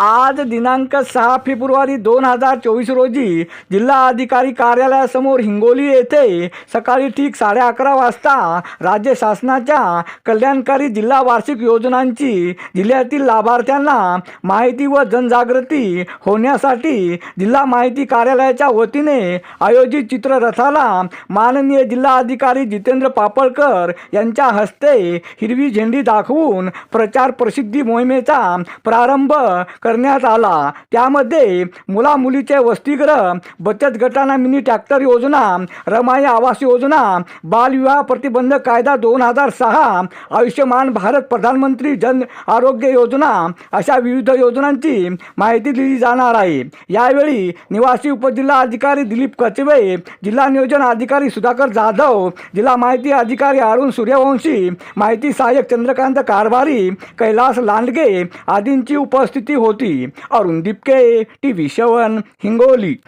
आज दिनांक सहा फेब्रुवारी दोन हजार चोवीस रोजी जिल्हा अधिकारी कार्यालयासमोर हिंगोली येथे सकाळी ठीक साडे अकरा वाजता राज्य शासनाच्या कल्याणकारी जिल्हा वार्षिक योजनांची जिल्ह्यातील लाभार्थ्यांना माहिती व जनजागृती होण्यासाठी जिल्हा माहिती कार्यालयाच्या वतीने आयोजित चित्ररथाला माननीय जिल्हा अधिकारी जितेंद्र पापळकर यांच्या हस्ते हिरवी झेंडी दाखवून प्रचार प्रसिद्धी मोहिमेचा प्रारंभ कर करण्यात आला. त्यामध्ये मुलामुलीचे वसतिगृह बचत गटांना मिनी ट्रॅक्टर योजना रमाई आवास योजना बालविवाह प्रतिबंध कायदा दोन हजार सहा आयुष्यमान भारत प्रधानमंत्री जन आरोग्य योजना अशा विविध योजनांची माहिती दिली जाणार आहे. यावेळी निवासी उपजिल्हा अधिकारी दिलीप कचवे जिल्हा नियोजन अधिकारी सुधाकर जाधव जिल्हा माहिती अधिकारी अरुण सूर्यवंशी माहिती सहाय्यक चंद्रकांत कारभारी कैलास लांडगे आदींची उपस्थिती होती. Arun Dipke T V seven Hingoli.